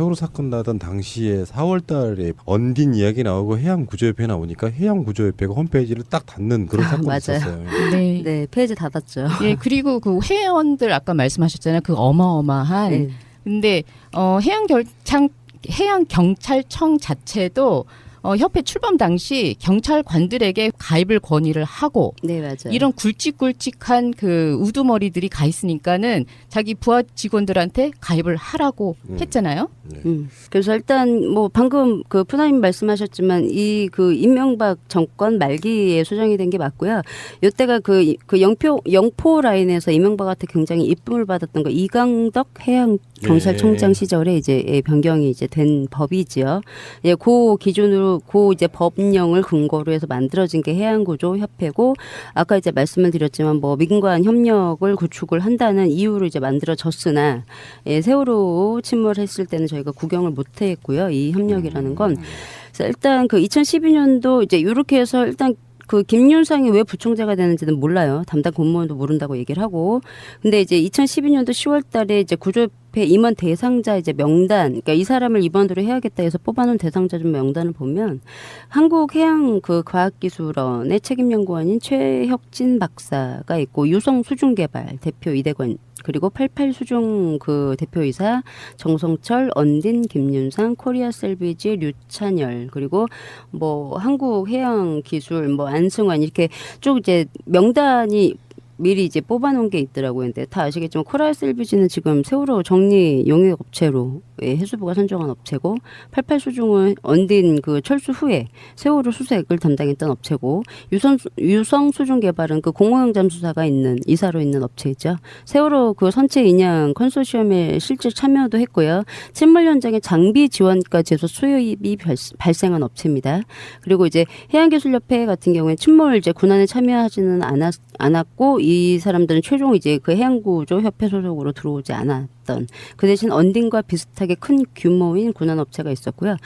세월호 사건 나던 당시에 4월달에 언딘 이야기 나오고 해양구조협회 나오니까 해양구조협회가 홈페이지를 딱 닫는 그런 아, 사건이 맞아요. 있었어요. 네. 네, 페이지 닫았죠. 예, 그리고 그 회원들 아까 말씀하셨잖아요. 그 어마어마한. 네. 근데 어 해양 결창 해양 경찰청 자체도 어 협회 출범 당시 경찰관들에게 가입을 권유를 하고 네, 맞아요. 이런 굵직굵직한 그 우두머리들이 가 있으니까는 자기 부하 직원들한테 가입을 하라고 음. 했잖아요. 네. 음. 그래서 일단 뭐 방금 그 푸나님 말씀하셨지만 이 그 임명박 정권 말기에 수정이 된 게 맞고요. 요때가 그, 그 영표, 영포 라인에서 임명박한테 굉장히 이쁨을 받았던 거 이강덕 해양 경찰청장 예. 시절에 이제 예, 변경이 이제 된 법이지요. 예, 그 기준으로 그 이제 법령을 근거로 해서 만들어진 게 해양구조 협회고 아까 이제 말씀을 드렸지만 뭐 민관 협력을 구축을 한다는 이유로 이제 만들어졌으나 예, 세월호 침몰했을 때는 저희가 구경을 못 했고요. 이 협력이라는 건. 그래서 일단 그 2012년도 이제 이렇게 해서 일단 그 김윤상이 왜 부총재가 되는지는 몰라요. 담당 공무원도 모른다고 얘기를 하고. 근데 이제 2012년도 10월 달에 이제 구조 협회 임원 대상자 이제 명단, 그러니까 이 사람을 임원으로 해야겠다 해서 뽑아놓은 대상자 좀 명단을 보면 한국해양 그 과학기술원의 책임연구원인 최혁진 박사가 있고 유성 수중개발 대표 이대권 그리고 88 수중 그 대표이사 정성철, 언딘, 김윤상, 코리아 셀비지, 류찬열 그리고 뭐 한국 해양 기술 뭐 안승환 이렇게 쭉 이제 명단이 미리 이제 뽑아놓은 게 있더라고요. 근데 다 아시겠지만 코리아 셀비지는 지금 세월호 정리 용역 업체로 예, 해수부가 선정한 업체고 88 수중은 언딘 그 철수 후에 세월호 수색을 담당했던 업체고 유성 유성 수중 개발은 그 공호영 잠수사가 있는 이사로 있는 업체이죠. 세월호 그 선체 인양 컨소시엄에 실제 참여도 했고요. 침몰 현장에 장비 지원까지 해서 수요입이 발- 발생한 업체입니다. 그리고 이제 해양기술협회 같은 경우에 침몰 이제 군안에 참여하지는 않았, 않았고 이 사람들은 최종 이제 그 해양구조 협회 소속으로 들어오지 않았 던 그 대신 언딘과 비슷하게 큰 규모인 군안 업체가 있었고요.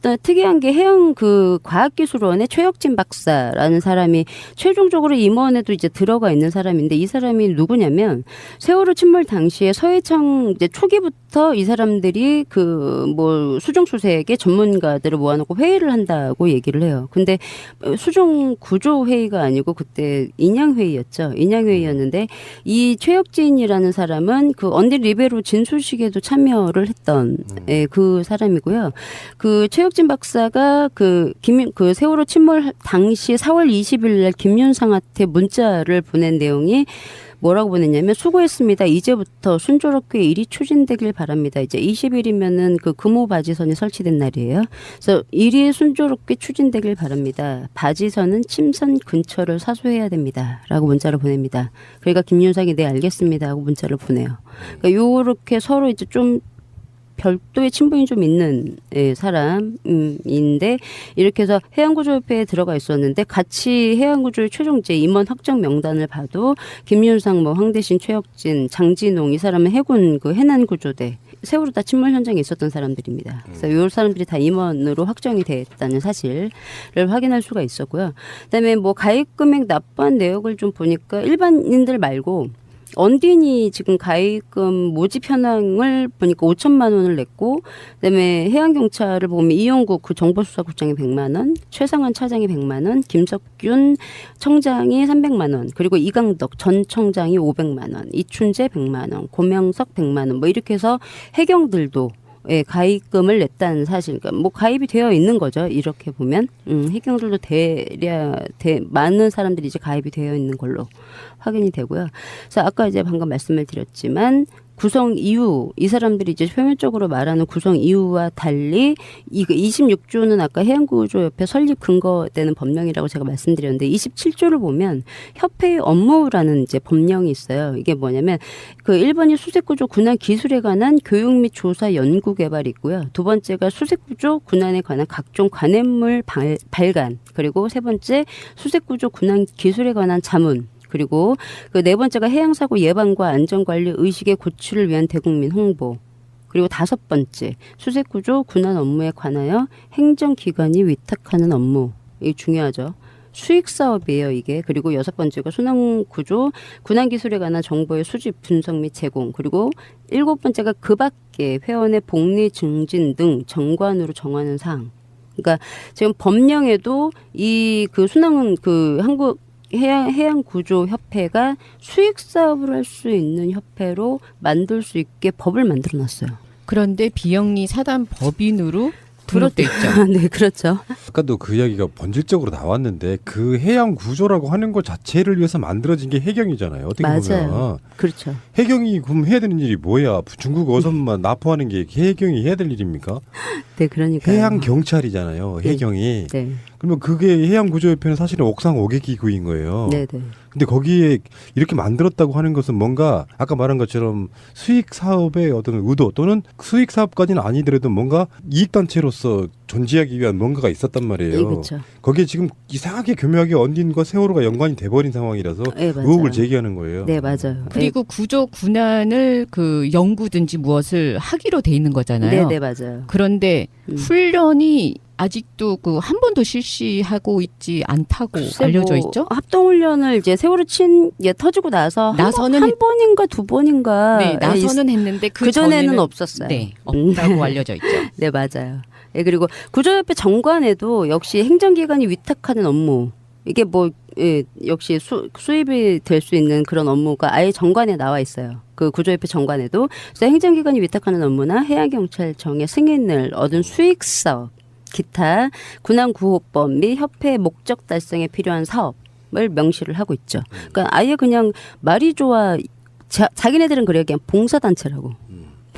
또 특이한 게 해양 그 과학기술원의 최혁진 박사라는 사람이 최종적으로 임원에도 이제 들어가 있는 사람인데 이 사람이 누구냐면 세월호 침몰 당시에 서해청 이제 초기부터 이 사람들이 그 뭐 수중 수색의 전문가들을 모아놓고 회의를 한다고 얘기를 해요. 근데 수중 구조 회의가 아니고 그때 인양 회의였죠. 인양 회의였는데 이 최혁진이라는 사람은 그 언디 리베로 진술식에도 참여를 했던 예, 그 사람이고요. 그 최혁진 박사가 그 김, 그 세월호 침몰 당시 4월 20일 날 김윤상한테 문자를 보낸 내용이 뭐라고 보냈냐면 수고했습니다. 이제부터 순조롭게 일이 추진되길 바랍니다. 이제 20일이면은 그 금호 바지선이 설치된 날이에요. 그래서 일이 순조롭게 추진되길 바랍니다. 바지선은 침선 근처를 사수해야 됩니다. 라고 문자를 보냅니다. 그러니까 김윤상이 네 알겠습니다 하고 문자를 보내요. 그러니까 요렇게 서로 이제 좀 별도의 친분이 좀 있는 예, 사람인데 이렇게 해서 해양구조협회에 들어가 있었는데 같이 해양구조의 최종제 임원 확정 명단을 봐도 김윤상, 뭐 황대신, 최혁진, 장진홍 이 사람은 해군 그 해난구조대 세월호 다 침몰 현장에 있었던 사람들입니다. 그래서 요 사람들이 다 임원으로 확정이 됐다는 사실을 확인할 수가 있었고요. 그다음에 뭐 가입 금액 납부한 내역을 좀 보니까 일반인들 말고 언딘이 지금 가입금 모집 현황을 보니까 5천만 원을 냈고 그다음에 해양경찰을 보면 이영국 그 정보수사국장이 100만 원, 최상환 차장이 100만 원, 김석균 청장이 300만 원, 그리고 이강덕 전 청장이 500만 원, 이춘재 100만 원, 고명석 100만 원, 뭐 이렇게 해서 해경들도 예, 가입금을 냈다는 사실, 그러니까 뭐 가입이 되어 있는 거죠. 이렇게 보면, 음, 해경들도 대략 대 많은 사람들이 이제 가입이 되어 있는 걸로 확인이 되고요. 그래서 아까 이제 방금 말씀을 드렸지만 구성 이유 이 사람들이 이제 표면적으로 말하는 구성 이유와 달리 이거 26조는 아까 해양구조협회 설립 근거되는 법령이라고 제가 말씀드렸는데 27조를 보면 협회의 업무라는 이제 법령이 있어요. 이게 뭐냐면 그 1번이 수색구조 군안 기술에 관한 교육 및 조사 연구 개발이 있고요. 두 번째가 수색구조 군안에 관한 각종 관행물 발, 발간 그리고 세 번째 수색구조 군안 기술에 관한 자문 그리고 그 네 번째가 해양 사고 예방과 안전 관리 의식의 고취를 위한 대국민 홍보. 그리고 다섯 번째 수색 구조 군안 업무에 관하여 행정기관이 위탁하는 업무. 이 중요하죠. 수익 사업이에요, 이게. 그리고 여섯 번째가 순환 구조, 군안 기술에 관한 정보의 수집, 분석 및 제공. 그리고 일곱 번째가 그 밖에 회원의 복리 증진 등 정관으로 정하는 사항. 그러니까 지금 법령에도 이 그 순환 그 한국 해양 해양 구조 협회가 수익 사업을 할 수 있는 협회로 만들 수 있게 법을 만들어 놨어요. 그런데 비영리 사단 법인으로 등록돼 있죠. 네, 그렇죠. 아까도 그 이야기가 본질적으로 나왔는데 그 해양 구조라고 하는 것 자체를 위해서 만들어진 게 해경이잖아요. 어떻게 맞아요. 보면 그렇죠. 해경이 그럼 해야 되는 일이 뭐야? 중국 어선만 납포하는 게 해경이 해야 될 일입니까? 네, 그러니까 해양 경찰이잖아요. 해경이. 네, 그러면 그게 해양 구조협회는 사실은 옥상 오개 기구인 거예요. 네, 네. 근데 거기에 이렇게 만들었다고 하는 것은 뭔가 아까 말한 것처럼 수익 사업의 어떤 의도 또는 수익 사업까지는 아니더라도 뭔가 이익 단체로서 존재하기 위한 뭔가가 있었단 말이에요. 네, 그렇죠. 거기에 지금 이상하게 교묘하게 언딘과 세월호가 연관이 돼버린 상황이라서 네, 맞아요. 의혹을 제기하는 거예요. 네, 맞아요. 그리고 구조 군안을 그 연구든지 무엇을 하기로 돼 있는 네, 거잖아요. 네, 맞아요. 그런데 음. 훈련이 아직도 그 한 번도 실시하고 있지 않다고 글쎄 알려져 뭐 있죠. 합동훈련을 이제 세월호 친, 예, 터지고 나서 한, 나서는 번, 한 했- 번인가 두 번인가. 네, 예, 나서는 했는데 그, 그 전에는 전에는 없었어요. 네, 없다고 알려져 있죠. 네, 맞아요. 예, 그리고 구조협회 정관에도 역시 행정기관이 위탁하는 업무. 이게 뭐, 예, 역시 수, 수입이 될 수 있는 그런 업무가 아예 정관에 나와 있어요. 그 구조협회 정관에도. 그래서 행정기관이 위탁하는 업무나 해양경찰청의 승인을 얻은 수익사업, 기타, 군안 구호법 및 협회 목적 달성에 필요한 사업을 명시를 하고 있죠. 그러니까 아예 그냥 말이 좋아. 자, 자기네들은 그래요. 그냥 봉사단체라고.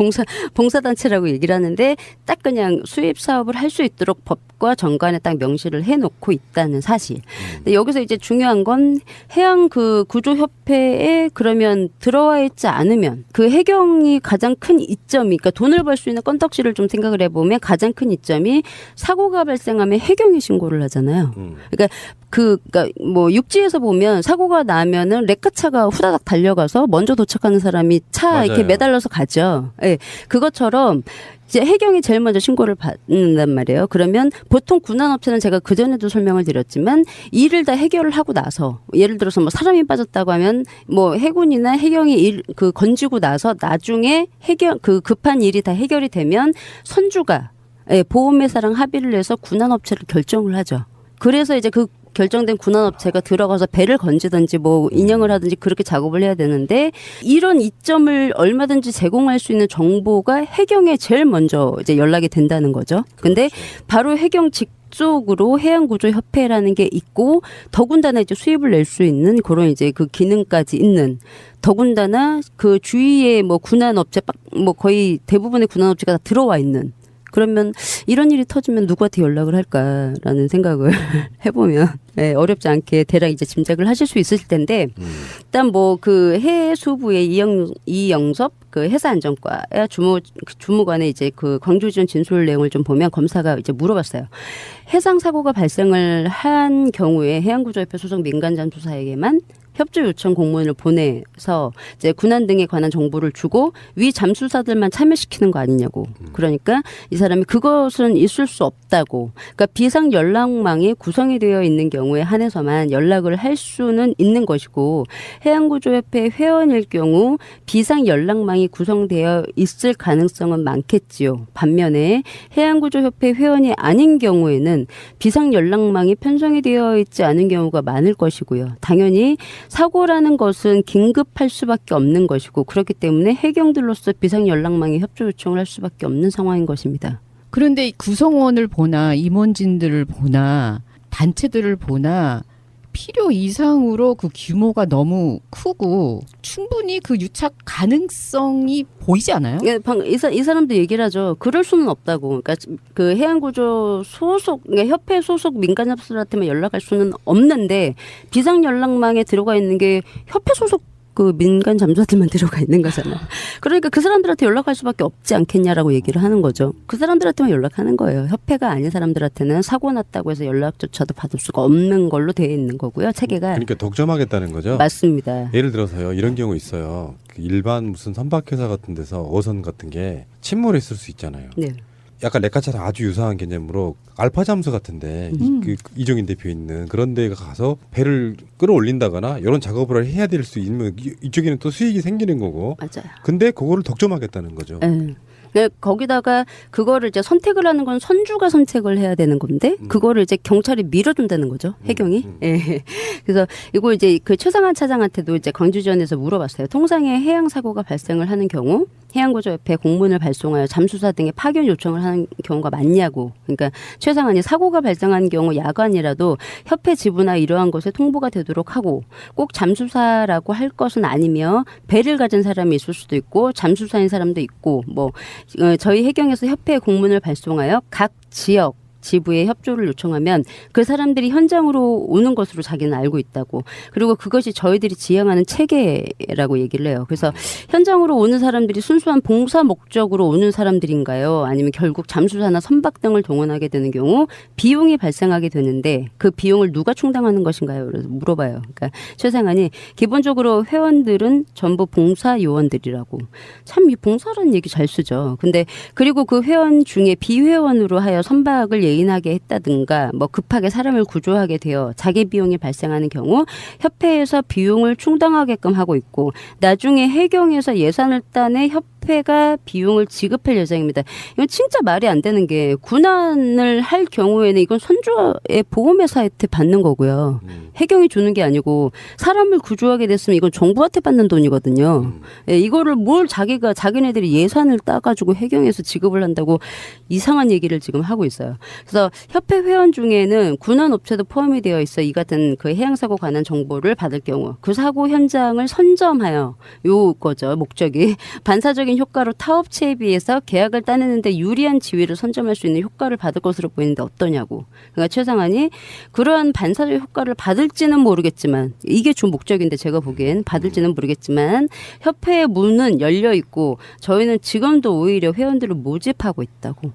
봉사 봉사단체라고 얘기를 하는데 딱 그냥 수입 사업을 할 수 있도록 법과 정관에 딱 명시를 해놓고 있다는 사실. 근데 여기서 이제 중요한 건 해양 그 구조 협회에 그러면 들어와 있지 않으면 그 해경이 가장 큰 이점이 그러니까 돈을 벌 수 있는 건덕지를 좀 생각을 해보면 가장 큰 이점이 사고가 발생하면 해경이 신고를 하잖아요. 음. 그, 그니까, 뭐, 육지에서 보면 사고가 나면은 레카차가 후다닥 달려가서 먼저 도착하는 사람이 차 맞아요. 이렇게 매달려서 가죠. 예. 그것처럼 이제 해경이 제일 먼저 신고를 받는단 말이에요. 그러면 보통 군안업체는 제가 그전에도 설명을 드렸지만 일을 다 해결을 하고 나서 예를 들어서 뭐 사람이 빠졌다고 하면 뭐 해군이나 해경이 일, 그 건지고 나서 나중에 해결, 그 급한 일이 다 해결이 되면 선주가 예, 보험회사랑 합의를 해서 군안업체를 결정을 하죠. 그래서 이제 그 결정된 군안업체가 들어가서 배를 건지든지 뭐 인형을 하든지 그렇게 작업을 해야 되는데 이런 이점을 얼마든지 제공할 수 있는 정보가 해경에 제일 먼저 이제 연락이 된다는 거죠. 근데 바로 해경 직속으로 해양구조협회라는 게 있고 더군다나 이제 수입을 낼 수 있는 그런 이제 그 기능까지 있는 더군다나 그 주위에 뭐 군안업체 빡- 뭐 거의 대부분의 군안업체가 다 들어와 있는 그러면 이런 일이 터지면 누구한테 연락을 할까라는 생각을 해보면 예, 어렵지 않게 대략 이제 짐작을 하실 수 있을 텐데 일단 뭐 그 해수부의 이영 이영섭 그 해사안전과 주무 주무관의 이제 그 광주지원 진술 내용을 좀 보면 검사가 이제 물어봤어요. 해상 사고가 발생을 한 경우에 해양구조협회 소속 민간 잠수사에게만 협조 요청 공문을 보내서 이제 군안 등에 관한 정보를 주고 위 잠수사들만 참여시키는 거 아니냐고. 그러니까 이 사람이 그것은 있을 수 없다고. 그러니까 비상 연락망이 구성이 되어 있는 경우에 한해서만 연락을 할 수는 있는 것이고 해양구조협회 회원일 경우 비상 연락망이 구성되어 있을 가능성은 많겠지요. 반면에 해양구조협회 회원이 아닌 경우에는 비상 연락망이 편성이 되어 있지 않은 경우가 많을 것이고요. 당연히 사고라는 것은 긴급할 수밖에 없는 것이고 그렇기 때문에 해경들로서 비상 연락망에 협조 요청을 할 수밖에 없는 상황인 것입니다. 그런데 이 구성원을 보나 임원진들을 보나 단체들을 보나 필요 이상으로 그 규모가 너무 크고 충분히 그 유착 가능성이 보이지 않아요? 예, 방- 이, 사, 이 사람도 얘기를 하죠. 그럴 수는 없다고. 그러니까 그 해양구조 소속, 그러니까 협회 소속 민간 잡수들한테만 연락할 수는 없는데 비상 연락망에 들어가 있는 게 협회 소속 그 민간 잠수사들만 들어가 있는 거잖아. 그러니까 그 사람들한테 연락할 수밖에 없지 않겠냐라고 얘기를 하는 거죠. 그 사람들한테만 연락하는 거예요. 협회가 아닌 사람들한테는 사고 났다고 해서 연락조차도 받을 수가 없는 걸로 되어 있는 거고요. 체계가 그러니까 독점하겠다는 거죠. 맞습니다. 예를 들어서요 이런 경우 있어요. 그 일반 무슨 선박회사 같은 데서 어선 같은 게 침몰했을 수 있잖아요. 네. 약간 레카차랑 아주 유사한 개념으로 알파 잠수 같은데 이- 음. 그 이종인 대표 있는 그런 데가 가서 배를 끌어올린다거나 이런 작업을 해야 될 수 있는 이- 이쪽에는 또 수익이 생기는 거고 맞아요. 근데 그거를 독점하겠다는 거죠. 예. 네, 거기다가 그거를 이제 선택을 하는 건 선주가 선택을 해야 되는 건데 음. 그거를 이제 경찰이 밀어준다는 거죠 해경이. 음. 예. 그래서 이거 이제 그 최상한 차장한테도 이제 광주지원에서 물어봤어요. 통상에 해양 사고가 발생을 하는 경우 해양구조협회 공문을 발송하여 잠수사 등의 파견 요청을 하는 경우가 많냐고. 그러니까 최상한이 사고가 발생한 경우 야간이라도 협회 지부나 이러한 곳에 통보가 되도록 하고 꼭 잠수사라고 할 것은 아니며 배를 가진 사람이 있을 수도 있고 잠수사인 사람도 있고 뭐 어, 저희 해경에서 협회 공문을 발송하여 각 지역 지부에 협조를 요청하면 그 사람들이 현장으로 오는 것으로 자기는 알고 있다고. 그리고 그것이 저희들이 지향하는 체계라고 얘기를 해요. 그래서 현장으로 오는 사람들이 순수한 봉사 목적으로 오는 사람들인가요? 아니면 결국 잠수사나 선박 등을 동원하게 되는 경우 비용이 발생하게 되는데 그 비용을 누가 충당하는 것인가요? 그래서 물어봐요. 그러니까 최상한이 기본적으로 회원들은 전부 봉사 요원들이라고. 참 이 봉사라는 얘기 잘 쓰죠. 근데 그리고 그 회원 중에 비회원으로 하여 선박을 예인하게 했다든가 뭐 급하게 사람을 구조하게 되어 자기 비용이 발생하는 경우 협회에서 비용을 충당하게끔 하고 있고 나중에 해경에서 예산을 따내 협 회가 비용을 지급할 예정입니다. 이건 진짜 말이 안 되는 게 군안을 할 경우에는 이건 선주의 보험회사한테 받는 거고요. 음. 해경이 주는 게 아니고 사람을 구조하게 됐으면 이건 정부한테 받는 돈이거든요. 음. 예, 이거를 뭘 자기가 자기네들이 예산을 따가지고 해경에서 지급을 한다고 이상한 얘기를 지금 하고 있어요. 그래서 협회 회원 중에는 군안 업체도 포함이 되어 있어 이 같은 그 해양 사고 관한 정보를 받을 경우 그 사고 현장을 선점하여 요 거죠 목적이 반사적인 효과로 타 업체에 비해서 계약을 따내는데 유리한 지위를 선점할 수 있는 효과를 받을 것으로 보이는데 어떠냐고. 그러니까 최상한이 그러한 반사적 효과를 받을지는 모르겠지만 이게 주 목적인데 제가 보기엔 받을지는 모르겠지만 협회의 문은 열려 있고 저희는 지금도 오히려 회원들을 모집하고 있다고.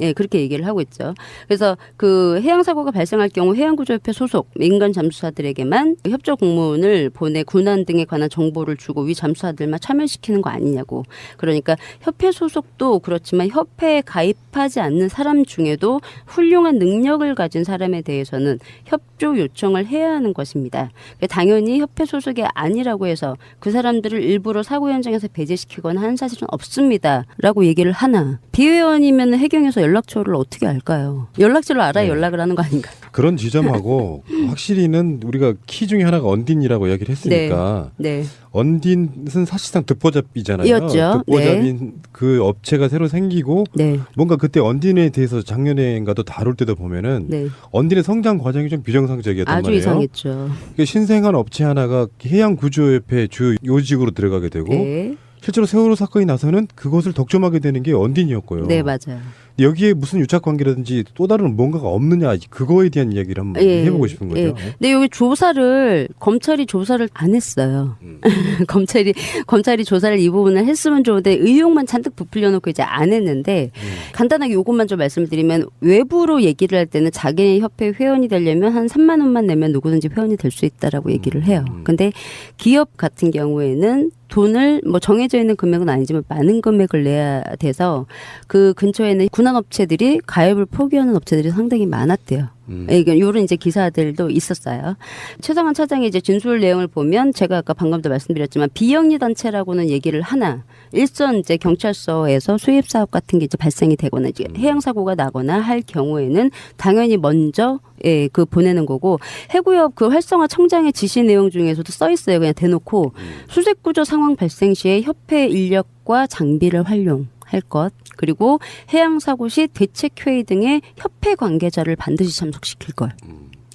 예, 그렇게 얘기를 하고 있죠. 그래서 그 해양 사고가 발생할 경우 해양 구조협회 소속 민간 잠수사들에게만 협조 공문을 보내 군안 등에 관한 정보를 주고 위 잠수사들만 참여시키는 거 아니냐고. 그러니까 협회 소속도 그렇지만 협회에 가입하지 않는 사람 중에도 훌륭한 능력을 가진 사람에 대해서는 협조 요청을 해야 하는 것입니다. 그러니까 당연히 협회 소속이 아니라고 해서 그 사람들을 일부러 사고 현장에서 배제시키거나 하는 사실은 없습니다.라고 얘기를 하나 비회원이면 해경에서 연락처를 어떻게 알까요? 연락처를 알아야 네. 연락을 하는 거 아닌가? 그런 지점하고 확실히는 우리가 키 중에 하나가 언딘이라고 이야기를 했으니까 네, 언딘은 사실상 듣보잡이잖아요. 이었죠. 듣보잡인 그 업체가 새로 생기고 네, 뭔가 그때 언딘에 대해서 작년에인가도 다룰 때도 보면은 네. 언딘의 성장 과정이 좀 비정상적이었단 아주 말이에요. 이상했죠. 그 신생한 업체 하나가 해양 구조협회 주 요직으로 들어가게 되고 네, 실제로 세월호 사건이 나서는 그것을 독점하게 되는 게 언딘이었고요. 네 맞아요. 여기에 무슨 유착 관계라든지 또 다른 뭔가가 없느냐 그거에 대한 이야기를 한번 예, 해보고 싶은 거죠. 예. 근데 여기 조사를 검찰이 조사를 안 했어요. 음. 검찰이 검찰이 조사를 이 부분을 했으면 좋은데 의혹만 잔뜩 부풀려 놓고 이제 안 했는데 음. 간단하게 요것만 좀 말씀드리면 외부로 얘기를 할 때는 자기네 협회 회원이 되려면 한 3만 원만 내면 누구든지 회원이 될 수 있다라고 얘기를 해요. 음. 근데 기업 같은 경우에는 돈을 뭐 정해져 있는 금액은 아니지만 많은 금액을 내야 돼서 그 근처에는 군안 업체들이 가입을 포기하는 업체들이 상당히 많았대요. 음. 예, 이런 요런 이제 기사들도 있었어요. 최상환 차장의 이제 진술 내용을 보면 제가 아까 방금도 말씀드렸지만 비영리 단체라고는 얘기를 하나 일선 이제 경찰서에서 수입 사업 같은 게 이제 발생이 되거나 이제 해양 사고가 나거나 할 경우에는 당연히 먼저 예, 그 보내는 거고 해구협 그 활성화 청장의 지시 내용 중에서도 써 있어요. 그냥 대놓고 수색 구조 상황 발생 시에 협회 인력과 장비를 활용 할 것 그리고 해양 사고 시 대책 회의 등의 협회 관계자를 반드시 참석시킬 걸.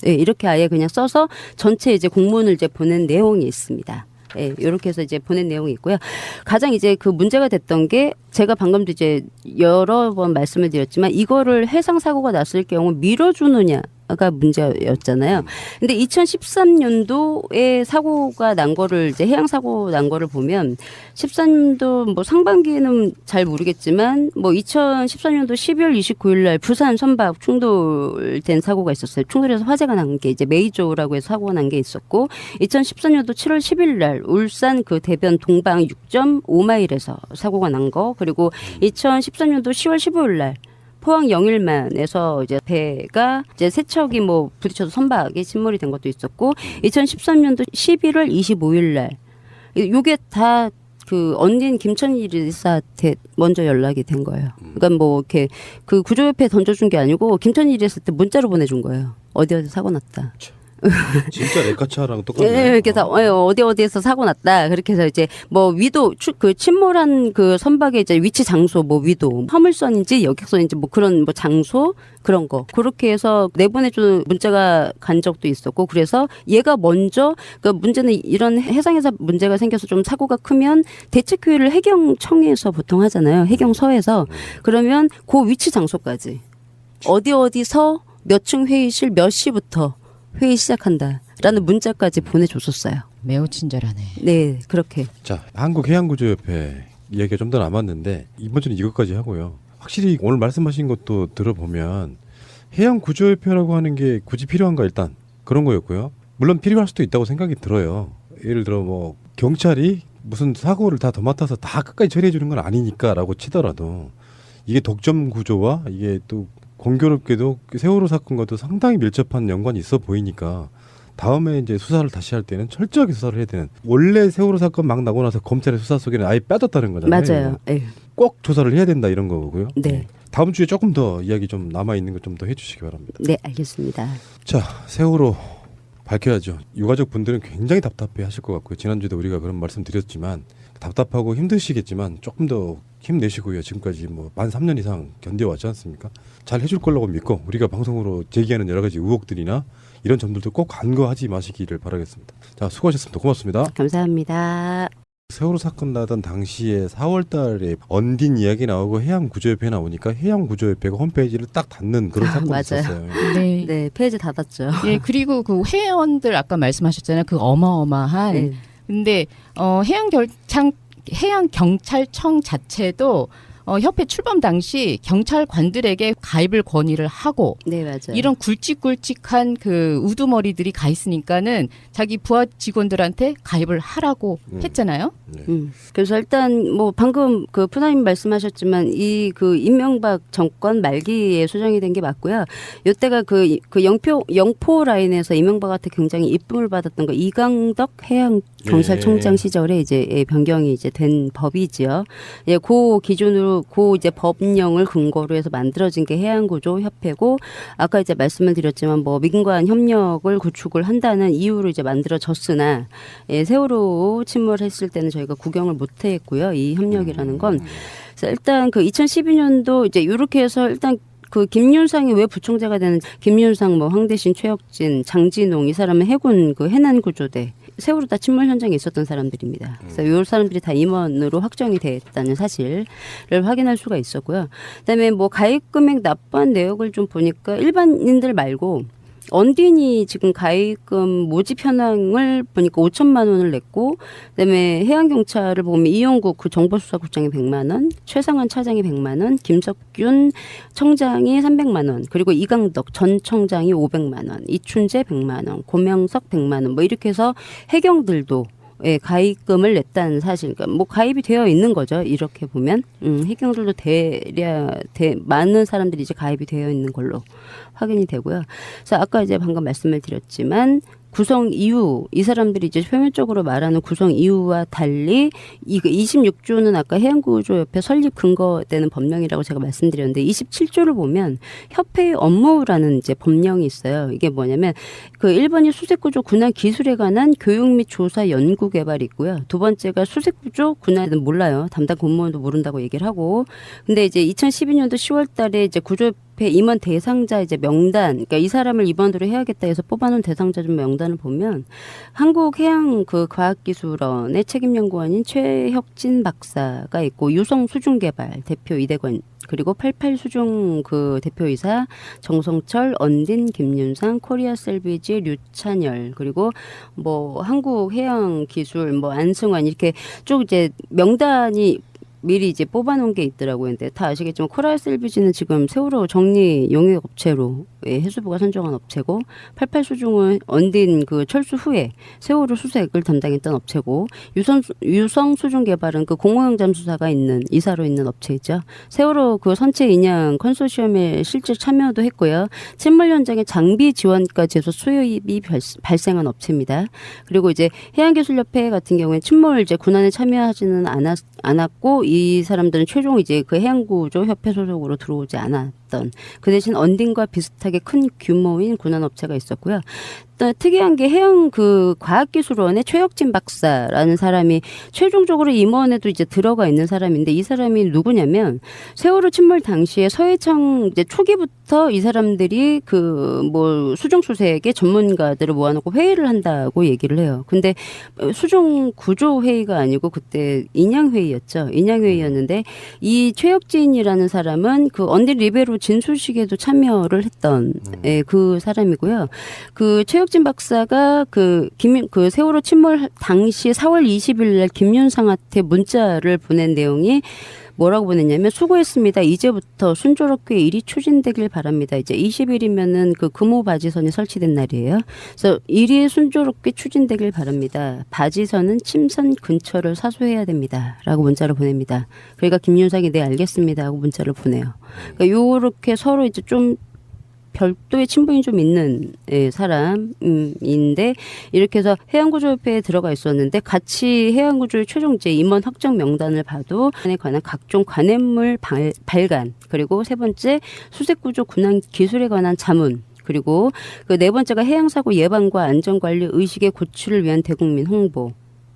예, 이렇게 아예 그냥 써서 전체 이제 공문을 이제 보낸 내용이 있습니다. 예, 이렇게 해서 이제 보낸 내용이 있고요. 가장 이제 그 문제가 됐던 게 제가 방금도 이제 여러 번 말씀을 드렸지만 이거를 해상 사고가 났을 경우 밀어주느냐 가 문제였잖아요. 근데 2013년도에 사고가 난 거를 이제 해양 사고 난 거를 보면 13년도 뭐 상반기에는 잘 모르겠지만 뭐 2014년도 12월 29일 날 부산 선박 충돌된 사고가 있었어요. 충돌해서 화재가 난 게 이제 메이저라고 해서 사고가 난 게 있었고 2014년도 7월 10일 날 울산 그 대변 동방 6.5마일에서 사고가 난 거 그리고 2013년도 10월 15일 날 포항 영일만에서 이제 배가 이제 세척이 뭐 부딪혀서 선박에 침몰이 된 것도 있었고 2013년도 11월 25일 날 이- 요게 다 그 언닌 김천일 일사한테 먼저 연락이 된 거예요. 그러니까 뭐 이렇게 그 구조협회 던져준 게 아니고 김천일 일사 때 문자로 보내준 거예요. 어디 어디 사고 났다. 진짜 레카차랑 예, 똑같네. 이렇게 해서 어, 어디 어디에서 사고 났다. 그렇게 해서 이제 뭐 위도 추- 그 침몰한 그 선박의 이제 위치 장소 뭐 위도 화물선인지 여객선인지 뭐 그런 뭐 장소 그런 거 그렇게 해서 내보내준 문자가 간 적도 있었고 그래서 얘가 먼저 그 문제는 이런 해상에서 문제가 생겨서 좀 사고가 크면 대책 회의를 해경청에서 보통 하잖아요. 해경서에서 그러면 그 위치 장소까지 어디 어디서 몇 층 회의실 몇 시부터 회의 시작한다 라는 문자까지 보내줬었어요. 매우 친절하네. 네, 그렇게. 자, 한국해양구조협회 이야기가 좀 더 남았는데 이번 주는 이것까지 하고요. 확실히 오늘 말씀하신 것도 들어보면 해양구조협회라고 하는 게 굳이 필요한가 일단 그런 거였고요. 물론 필요할 수도 있다고 생각이 들어요. 예를 들어 뭐 경찰이 무슨 사고를 다 도맡아서 다 끝까지 처리해 주는 건 아니니까라고 치더라도 이게 독점 구조와 이게 또 공교롭게도 그 세월호 사건과도 상당히 밀접한 연관이 있어 보이니까 다음에 이제 수사를 다시 할 때는 철저하게 수사를 해야 되는 원래 세월호 사건 막 나고 나서 검찰의 수사 속에는 아예 빠졌다는 거잖아요. 맞아요. 예. 꼭 조사를 해야 된다 이런 거고요. 네. 다음 주에 조금 더 이야기 좀 남아 있는 것 좀 더 해주시기 바랍니다. 네, 알겠습니다. 자 세월호 밝혀야죠. 유가족 분들은 굉장히 답답해 하실 것 같고요. 지난주에도 우리가 그런 말씀 드렸지만 답답하고 힘드시겠지만 조금 더 힘내시고요. 지금까지 뭐 만 3년 이상 견뎌왔지 않습니까? 잘 해줄 거라고 믿고 우리가 방송으로 제기하는 여러 가지 의혹들이나 이런 점들도 꼭 간과하지 마시기를 바라겠습니다. 자 수고하셨습니다. 고맙습니다. 감사합니다. 세월호 사건 나던 당시에 4월 달에 언딘 이야기 나오고 해양구조협회 나오니까 해양구조협회가 홈페이지를 딱 닫는 그런 아, 사건이 맞아요. 있었어요. 네. 네, 페이지 닫았죠. 예, 그리고 그 회원들 아까 말씀하셨잖아요. 그 어마어마한. 네. 근데 어 해양 결창 해양 경찰청 자체도 어 협회 출범 당시 경찰관들에게 가입을 권유를 하고 네, 맞아요. 이런 굵직굵직한 그 우두머리들이 가 있으니까는 자기 부하 직원들한테 가입을 하라고 음. 했잖아요. 네. 음. 그래서 일단 뭐 방금 그 푸나님 말씀하셨지만 이 그 임명박 정권 말기에 수정이 된 게 맞고요. 요때가 그, 그 영표, 영포 라인에서 임명박한테 굉장히 이쁨을 받았던 거 이강덕 해양 경찰청장 예. 시절에 이제 예, 변경이 이제 된 법이지요. 예, 그 기준으로 그 이제 법령을 근거로 해서 만들어진 게 해양구조 협회고 아까 이제 말씀을 드렸지만 뭐 민관 협력을 구축을 한다는 이유로 이제 만들어졌으나 예, 세월호 침몰했을 때는 저희가 구경을 못 했고요. 이 협력이라는 건 그래서 일단 그 2012년도 이제 이렇게 해서 일단 그 김윤상이 왜 부총재가 되는 김윤상 뭐 황대신 최혁진 장진홍 이 사람은 해군 그 해난 구조대 세월호 다 침몰 현장에 있었던 사람들입니다. 그래서 이 사람들이 다 임원으로 확정이 됐다는 사실을 확인할 수가 있었고요. 그다음에 뭐 가입 금액 납부한 내역을 좀 보니까 일반인들 말고 언딘이 지금 가입금 모집 현황을 보니까 5천만 원을 냈고 그다음에 해양경찰을 보면 이용국 그 정보수사국장이 100만 원, 최상환 차장이 100만 원, 김석균 청장이 300만 원, 그리고 이강덕 전 청장이 500만 원, 이춘재 100만 원, 고명석 100만 원, 뭐 이렇게 해서 해경들도 예, 가입금을 냈다는 사실, 그러니까 뭐 가입이 되어 있는 거죠. 이렇게 보면, 음, 해경들도 대략 대 많은 사람들이 이제 가입이 되어 있는 걸로 확인이 되고요. 그래서 아까 이제 방금 말씀을 드렸지만 구성 이유 이 사람들이 이제 표면적으로 말하는 구성 이유와 달리 이 26조는 아까 해양구조협회 설립 근거되는 법령이라고 제가 말씀드렸는데 27조를 보면 협회의 업무라는 이제 법령이 있어요. 이게 뭐냐면 그 1번이 수색구조 군안 기술에 관한 교육 및 조사 연구 개발이 있고요. 두 번째가 수색구조 군안은 몰라요. 담당 공무원도 모른다고 얘기를 하고 근데 이제 2012년도 10월 달에 이제 구조 협회 임원 대상자 이제 명단 그러니까 이 사람을 임원으로 해야겠다 해서 뽑아놓은 대상자 좀 명단을 보면 한국해양 그 과학기술원의 책임 연구원인 최혁진 박사가 있고 유성 수중개발 대표 이대권 그리고 88 수중 그 대표이사 정성철, 언딘, 김윤상, 코리아 셀비지, 류찬열 그리고 뭐 한국 해양 기술 뭐 안승환 이렇게 쭉 이제 명단이 미리 이제 뽑아놓은 게 있더라고요. 근데 다 아시겠지만 코리아 셀비지는 지금 세월호 정리 용역 업체로 예, 해수부가 선정한 업체고 88 수중은 언딘 그 철수 후에 세월호 수색을 담당했던 업체고 유성 유성 수중 개발은 그 공호영 잠수사가 있는 이사로 있는 업체이죠. 세월호 그 선체 인양 컨소시엄에 실제 참여도 했고요. 침몰 현장에 장비 지원까지 해서 수요입이 발- 발생한 업체입니다. 그리고 이제 해양기술협회 같은 경우에 침몰 이제 군안에 참여하지는 않았, 않았고 이 사람들은 최종 이제 그 해양구조 협회 소속으로 들어오지 않았던 그 대신 언딘과 비슷하게 큰 규모인 군안 업체가 있었고요. 또 특이한 게 해양 그 과학기술원의 최혁진 박사라는 사람이 최종적으로 임원에도 이제 들어가 있는 사람인데 이 사람이 누구냐면 세월호 침몰 당시에 서해청 이제 초기부터 이 사람들이 그 뭐 수중 수색의 전문가들을 모아놓고 회의를 한다고 얘기를 해요. 근데 수중 구조 회의가 아니고 그때 인양 회의였죠. 인양 회의였는데 이 최혁진이라는 사람은 그 언디 리베로 진수식에도 참여를 했던 예, 그 사람이고요. 그 최혁진 박사가 그 김, 그 세월호 침몰 당시 4월 20일 날 김윤상한테 문자를 보낸 내용이 뭐라고 보냈냐면 수고했습니다. 이제부터 순조롭게 일이 추진되길 바랍니다. 이제 20일이면은 그 금호 바지선이 설치된 날이에요. 그래서 일이 순조롭게 추진되길 바랍니다. 바지선은 침선 근처를 사수해야 됩니다. 라고 문자를 보냅니다. 그러니까 김윤상이 네 알겠습니다 하고 문자를 보내요. 그러니까 요렇게 서로 이제 좀 별도의 친분이 좀 있는 예, 사람인데 이렇게 해서 해양구조협회에 들어가 있었는데 같이 해양구조의 최종제 임원 확정 명단을 봐도 에 관한 각종 관행물 발, 발간 그리고 세 번째 수색구조 군항 기술에 관한 자문 그리고 그 네 번째가 해양사고 예방과 안전관리 의식의 고취를 위한 대국민 홍보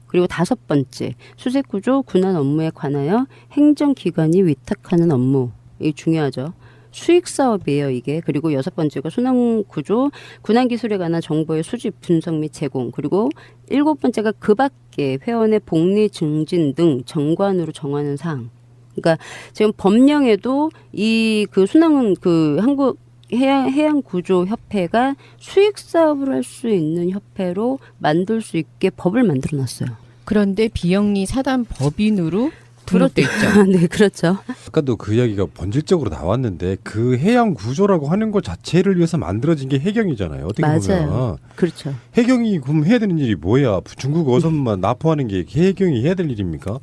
그리고 다섯 번째 수색구조 군안 업무에 관하여 행정기관이 위탁하는 업무 이 중요하죠. 수익 사업이에요 이게. 그리고 여섯 번째가 순환 구조 군안 기술에 관한 정보의 수집 분석 및 제공. 그리고 일곱 번째가 그 밖에 회원의 복리 증진 등 정관으로 정하는 사항. 그러니까 지금 법령에도 이 그 순환 그 한국 해양 해양 구조 협회가 수익 사업을 할 수 있는 협회로 만들 수 있게 법을 만들어 놨어요. 그런데 비영리 사단 법인으로 등록돼 있죠. 네, 그렇죠. 아까도 그 이야기가 본질적으로 나왔는데 그 해양 구조라고 하는 것 자체를 위해서 만들어진 게 해경이잖아요. 어떻게 보면 맞아요. 그렇죠. 해경이 그럼 해야 되는 일이 뭐야? 중국 어선만 납포하는 게 해경이 해야 될 일입니까?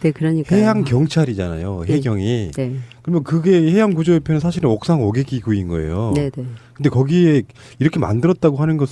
네, 그러니까 해양 경찰이잖아요. 해경이. 네, 그러면 그게 해양 구조협회는 사실은 옥상 5개 기구인 거예요. 네, 네. 근데 거기에 이렇게 만들었다고 하는 것은